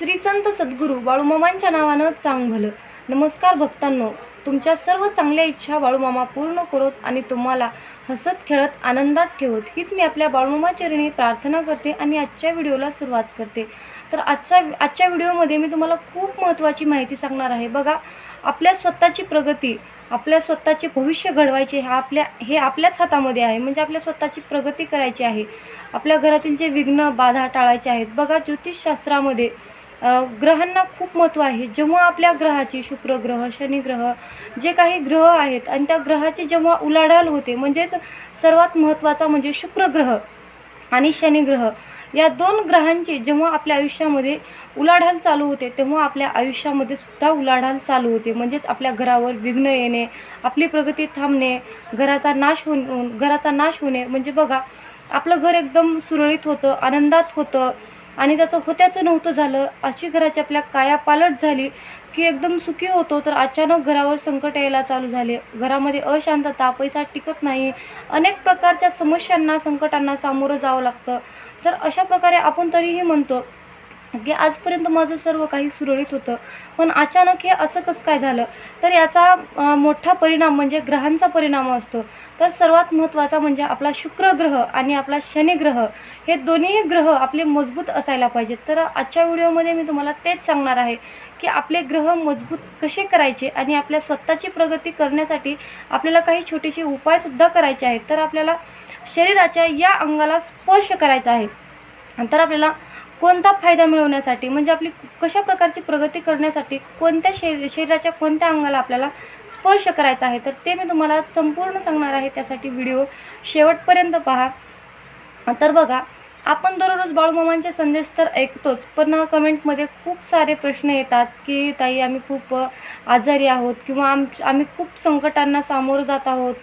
श्री संत सद्गुरू बाळूमामांच्या नावानं चांग भलं नमस्कार भक्तांनो तुमच्या सर्व चांगल्या इच्छा बाळूमामा पूर्ण करत आणि तुम्हाला हसत खेळत आनंदात ठेवत हीच मी आपल्या बाळूमामा चरणी प्रार्थना करते आणि आजच्या व्हिडिओला सुरुवात करते. तर आजच्या आजच्या व्हिडिओमध्ये मी तुम्हाला खूप महत्त्वाची माहिती सांगणार आहे. बघा आपल्या स्वतःची प्रगती आपल्या स्वतःचे भविष्य घडवायचे हा आपल्या हे आपल्याच हातामध्ये आहे. म्हणजे आपल्या स्वतःची प्रगती करायची आहे. आपल्या घरातील जे विघ्न बाधा टाळायचे आहेत. बघा ज्योतिषशास्त्रामध्ये ग्रहांना खूप महत्त्व आहे. जेव्हा आपल्या ग्रहाची शुक्र ग्रह शनिग्रह जे काही ग्रह आहेत आणि त्या ग्रहाची जेव्हा उलाढाल होते म्हणजेच सर्वात महत्त्वाचा म्हणजे शुक्र ग्रह आणि शनिग्रह या दोन ग्रहांची जेव्हा आपल्या आयुष्यामध्ये उलाढाल चालू होते तेव्हा आपल्या आयुष्यामध्ये सुद्धा उलाढाल चालू होते. म्हणजेच आपल्या घरावर विघ्न येणे आपली प्रगती थांबणे घराचा नाश होणे घराचा नाश होणे. म्हणजे बघा आपलं घर एकदम सुरळीत होतं आनंदात होतं. आणि त्याचं होत्याचं नव्हतं झालं. अशी घराची आपल्या काया पालट झाली की एकदम सुखी होतो. तर अचानक घरावर संकट यायला चालू झाले. घरामध्ये अशांतता पैसा टिकत नाही. अनेक प्रकारच्या समस्यांना संकटांना सामोरं जावं लागतं. तर अशा प्रकारे आपण तरीही म्हणतो की आजपर्यंत माझं सर्व काही सुरळीत होतं. पण अचानक हे असं कसं काय झालं? तर याचा मोठा परिणाम म्हणजे ग्रहांचा परिणाम असतो. तर सर्वात महत्त्वाचा म्हणजे आपला शुक्र ग्रह आणि आपला शनी ग्रह हे दोन्ही ग्रह आपले मजबूत असायला पाहिजेत. तर आजच्या व्हिडिओमध्ये मी तुम्हाला तेच सांगणार आहे की आपले ग्रह मजबूत कसे करायचे आणि आपल्या स्वतःची प्रगती करण्यासाठी आपल्याला काही छोटेसे उपायसुद्धा करायचे आहेत. तर आपल्याला शरीराच्या या अंगाला स्पर्श करायचा आहे. तर आपल्याला कोणता फायदा मिळवण्यासाठी म्हणजे आपली कशा प्रकारची प्रगती करण्यासाठी कोणत्या शरी शरीराच्या कोणत्या अंगाला आपल्याला स्पर्श करायचा आहे तर ते मी तुम्हाला संपूर्ण सांगणार आहे. त्यासाठी व्हिडिओ शेवटपर्यंत पहा. तर बघा आपण दररोज बाळूमामांचे संदेश तर ऐकतोच पण कमेंटमध्ये खूप सारे प्रश्न येतात की ताई आम्ही खूप आजारी आहोत किंवा आम आम्ही खूप संकटांना सामोरं जात आहोत.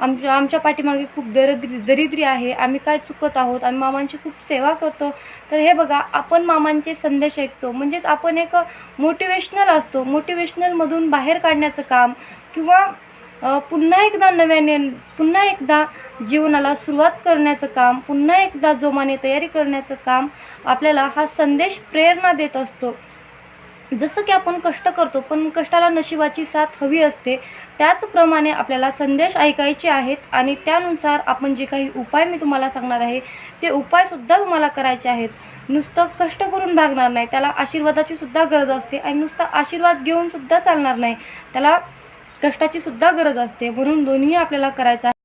आमच्या आमच्या पाठीमागे खूप दरिद्री दरिद्री आहे. आम्ही काय चुकत आहोत? आम्ही मामांची खूप सेवा करतो. तर हे बघा आपण मामांचे संदेश ऐकतो. म्हणजेच आपण एक मोटिवेशनल असतो. मोटिवेशनलमधून बाहेर काढण्याचं काम किंवा पुन्हा एकदा नव्याने पुन्हा एकदा जीवनाला सुरुवात करण्याचं काम पुन्हा एकदा जोमाने तयारी करण्याचं काम आपल्याला हा संदेश प्रेरणा देत असतो. जसं की आपण कष्ट करतो पण कष्टाला नशिबाची साथ हवी असते. त्याचप्रमाणे आपल्याला संदेश ऐकायचे आहेत आणि त्यानुसार आपण जे काही उपाय मी तुम्हाला सांगणार आहे ते उपायसुद्धा तुम्हाला करायचे आहेत. नुसतं कष्ट करून भागणार नाही त्याला आशीर्वादाची सुद्धा गरज असते आणि नुसता आशीर्वाद घेऊन सुद्धा चालणार नाही त्याला कष्टाची सुद्धा गरज असते. म्हणून दोन्ही आपल्याला करायचं आहे.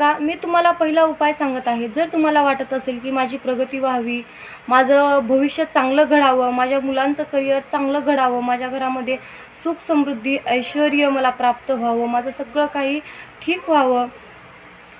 बघा मी तुम्हाला पहिला उपाय सांगत आहे. जर तुम्हाला वाटत असेल की माझी प्रगती व्हावी माझं भविष्य चांगलं घडावं माझ्या मुलांचं करिअर चांगलं घडावं माझ्या घरामध्ये सुख समृद्धी ऐश्वर मला प्राप्त व्हावं माझं सगळं काही ठीक व्हावं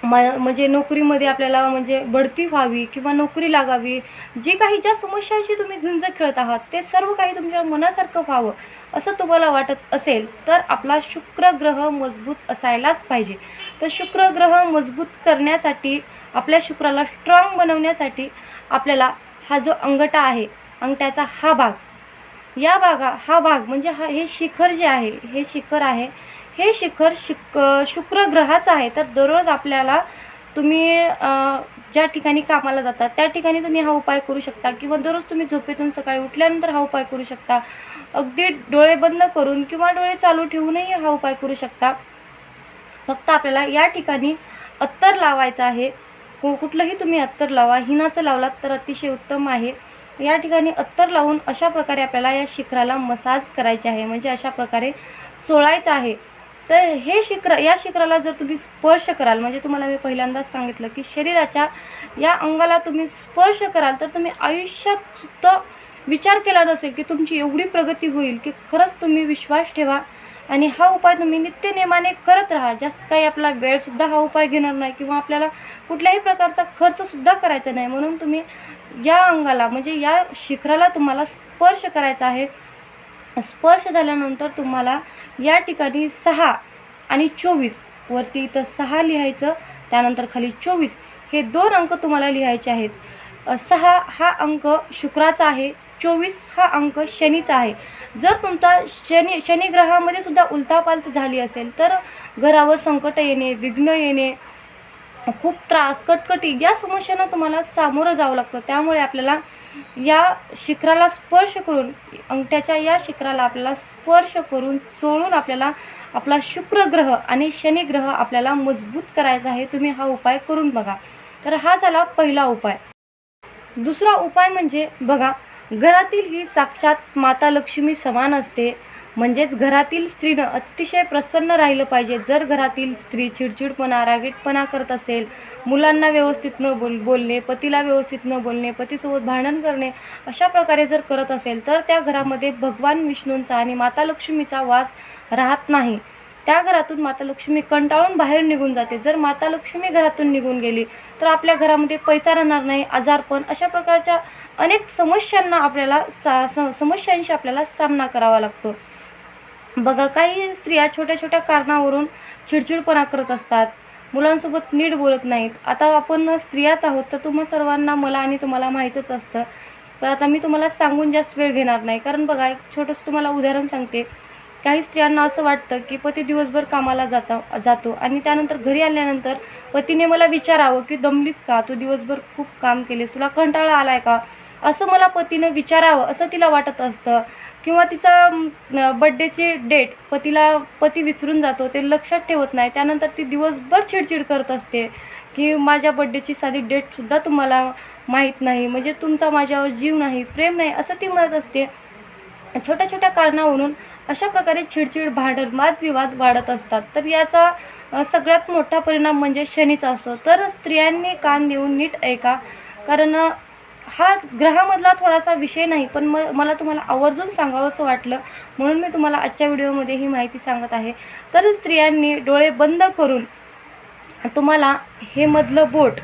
मा म्हणजे नोकरीमध्ये आपल्याला म्हणजे बढती व्हावी किंवा नोकरी लागावी जी काही ज्या समस्यांशी तुम्ही झुंज खेळत आहात ते सर्व काही तुमच्या मनासारखं व्हावं असं तुम्हाला वाटत असेल तर आपला शुक्र ग्रह मजबूत असायलाच पाहिजे. तर शुक्र ग्रह मजबूत करण्यासाठी आपल्या शुक्राला स्ट्रॉंग बनवण्यासाठी आपल्याला हा जो अंगठा आहे अंगठ्याचा हा भाग. या भागा हा भाग म्हणजे हा हे शिखर जे आहे हे शिखर आहे हे शिखर शिक शुक्र ग्रहाचं आहे. तर दररोज आपल्याला तुम्ही ज्या ठिकाणी कामाला जातात त्या ठिकाणी तुम्ही हा उपाय करू शकता किंवा दररोज तुम्ही झोपेतून सकाळी उठल्यानंतर हा उपाय करू शकता. अगदी डोळे बंद करून किंवा डोळे चालू ठेवूनही हा उपाय करू शकता. फक्त आपल्याला या ठिकाणी अत्तर लावायचं आहे. को- कुठलंही तुम्ही अत्तर लावा हिनाचं लावलात तर अतिशय उत्तम आहे. या ठिकाणी अत्तर लावून अशा प्रकारे आपल्याला या शिखराला मसाज करायचे आहे. म्हणजे अशा प्रकारे चोळायचं आहे. तर हे शिखर या शिखराला जर तुम्ही स्पर्श कराल म्हणजे तुम्हाला मी पहिल्यांदाच सांगितलं की शरीराच्या या अंगाला तुम्ही स्पर्श कराल तर तुम्ही आयुष्यात सुद्धा विचार केला नसेल की तुमची एवढी प्रगती होईल की खरंच तुम्ही विश्वास ठेवा. आणि हा उपाय तुम्ही नित्यनियमाने करत राहा. जास्त काही आपला वेळसुद्धा हा उपाय घेणार नाही किंवा आपल्याला कुठल्याही प्रकारचा खर्चसुद्धा करायचा नाही. म्हणून तुम्ही या अंगाला म्हणजे या शिखराला तुम्हाला स्पर्श करायचा आहे. स्पर्श झाल्यानंतर तुम्हाला या ठिकाणी सहा आणि चोवीस वरती इथं सहा लिहायचं त्यानंतर खाली चोवीस हे दोन अंक तुम्हाला लिहायचे आहेत. सहा हा अंक शुक्राचा आहे. चोवीस हा अंक शनीचा आहे. जर तुमचा शनी शनिग्रहामध्ये सुद्धा उलतापालत झाली असेल तर घरावर संकट येणे विघ्न येणे खूप त्रास कटकटी या समस्यांना तुम्हाला सामोरं जावं लागतं. त्यामुळे आपल्याला या शिखराला स्पर्श करून अंगठ्याच्या या शिखराला आपल्याला स्पर्श करून चोळून आपल्याला आपला शुक्र ग्रह आणि शनी ग्रह आपल्याला मजबूत करायचा आहे. तुम्ही हा उपाय करून बघा. तर हा झाला पहिला उपाय. दुसरा उपाय म्हणजे बघा घरातील ही साक्षात माता लक्ष्मी समान असते. म्हणजेच घरातील स्त्रीनं अतिशय प्रसन्न राहिलं पाहिजे. जर घरातील स्त्री चिडचिडपणा रागीटपणा करत असेल मुलांना व्यवस्थित न बोल बोलणे पतीला व्यवस्थित न बोलणे पतीसोबत भांडण करणे अशा प्रकारे जर करत असेल तर त्या घरामध्ये भगवान विष्णूंचा आणि माता लक्ष्मीचा वास राहत नाही. त्या घरातून माता लक्ष्मी कंटाळून बाहेर निघून जाते. जर माता लक्ष्मी घरातून निघून गेली तर आपल्या घरामध्ये पैसा राहणार नाही आजारपण अशा प्रकारच्या अनेक समस्यांना आपल्याला सा स- समस्यांशी आपल्याला सामना करावा लागतो. बघा काही स्त्रिया छोट्या छोट्या कारणावरून चिडचिडपणा करत असतात. मुलांसोबत नीट बोलत नाहीत. आता आपण स्त्रियाच आहोत तर तुम्हा सर्वांना मला आणि तुम्हाला माहीतच असतं. तर आता मी तुम्हाला सांगून जास्त वेळ घेणार नाही. कारण बघा एक छोटंसं तुम्हाला उदाहरण सांगते. काही स्त्रियांना असं वाटतं की पती दिवसभर कामाला जाता जातो आणि त्यानंतर घरी आल्यानंतर पतीने मला विचारावं की दमलीस का? तू दिवसभर खूप काम केलेस. तुला कंटाळा आलाय का? असं मला पतीनं विचारावं असं तिला वाटत असतं. किंवा तिचा बड्डेची डेट पतीला पती विसरून जातो ते लक्षात ठेवत नाही. त्यानंतर ती दिवसभर चिडचिड करत असते की माझ्या बड्डेची साधी डेटसुद्धा तुम्हाला माहीत नाही. म्हणजे तुमचा माझ्यावर जीव नाही प्रेम नाही असं ती म्हणत असते. छोट्या छोट्या कारणावरून अशा प्रकारे चिडचिड भांडण वादविवाद वाढत असतात. तर याचा सगळ्यात मोठा परिणाम म्हणजे शनीचा असतो तर स्त्रियांनी कान देऊन नीट ऐका. कारण हा ग्रहामधला थोडासा विषय नाही पण म मला तुम्हाला आवर्जून सांगावं असं वाटलं. म्हणून मी तुम्हाला आजच्या व्हिडिओमध्ये ही माहिती सांगत आहे. तर स्त्रियांनी डोळे बंद करून तुम्हाला हे मधलं बोट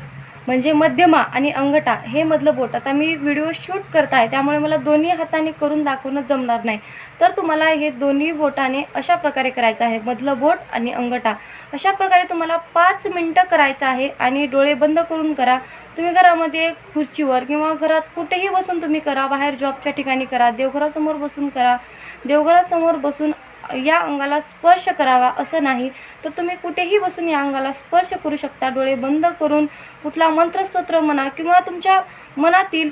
म्हणजे मध्यमा आणि अंगठा हे मधलं बोट. आता मी व्हिडिओ शूट करत आहे त्यामुळे मला दोन्ही हाताने करून दाखवणं जमणार नाही. तर तुम्हाला हे दोन्ही बोटाने अशा प्रकारे करायचं आहे. मधलं बोट आणि अंगठा. अशा प्रकारे तुम्हाला पाच मिनटं करायचं आहे आणि डोळे बंद करून करा. तुम्ही घरामध्ये खुर्चीवर किंवा घरात कुठेही बसून तुम्ही करा. बाहेर जॉबच्या ठिकाणी करा. देवघरासमोर बसून करा. देवघरासमोर बसून या अंगाला स्पर्श करावा असं नाही. तर तुम्ही कुठेही बसून या अंगाला स्पर्श करू शकता. डोळे बंद करून कुठला मंत्रस्तोत्र म्हणा किंवा तुमच्या मनातील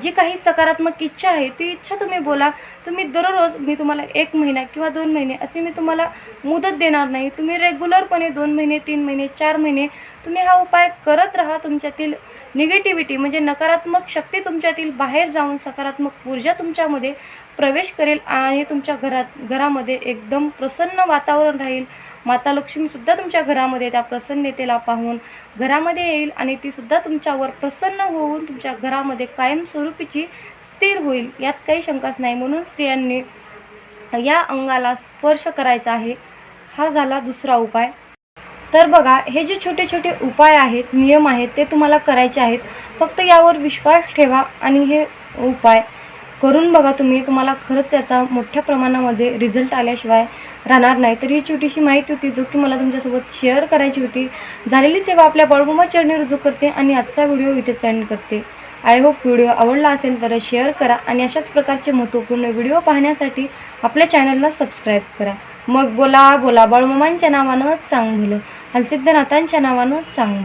जी काही सकारात्मक इच्छा आहे ती इच्छा तुम्ही बोला. तुम्ही दररोज मी तुम्हाला एक महिना किंवा दोन महिने असे मी तुम्हाला मुदत देणार नाही. तुम्ही रेग्युलरपणे दोन महिने तीन महिने चार महिने तुम्ही हा उपाय करत राहा. तुमच्यातील निगेटिव्हिटी म्हणजे नकारात्मक शक्ती तुमच्यातील बाहेर जाऊन सकारात्मक ऊर्जा तुमच्यामध्ये प्रवेश करेल आणि तुमच्या घरात घरामध्ये एकदम प्रसन्न वातावरण राहील. माता लक्ष्मीसुद्धा तुमच्या घरामध्ये त्या प्रसन्नतेला पाहून घरामध्ये येईल आणि तीसुद्धा तुमच्यावर प्रसन्न होऊन तुमच्या घरामध्ये कायमस्वरूपीची स्थिर होईल. यात काही शंकाच नाही. म्हणून स्त्रियांनी या अंगाला स्पर्श करायचा आहे. हा झाला दुसरा उपाय. तर बघा हे जे छोटे छोटे उपाय आहेत नियम आहेत ते तुम्हाला करायचे आहेत. फक्त यावर विश्वास ठेवा आणि हे उपाय करून बघा तुम्ही. तुम्हाला खरंच याचा मोठ्या प्रमाणामध्ये रिझल्ट आल्याशिवाय राहणार नाही. तर ही छोटीशी माहिती होती जो की मला तुमच्यासोबत शेअर करायची होती. झालेली सेवा आपल्या बाळगुमा चरणी रुजू करते आणि आजचा व्हिडिओ इथे सेंड करते. आय होप व्हिडिओ आवडला असेल तर शेअर करा आणि अशाच प्रकारचे महत्त्वपूर्ण व्हिडिओ पाहण्यासाठी आपल्या चॅनलला सबस्क्राईब करा. मग बोला बोला बाळूमामांच्या नावानं चांगलं. भलं हलसिद्धनाथांच्या नावानं चांग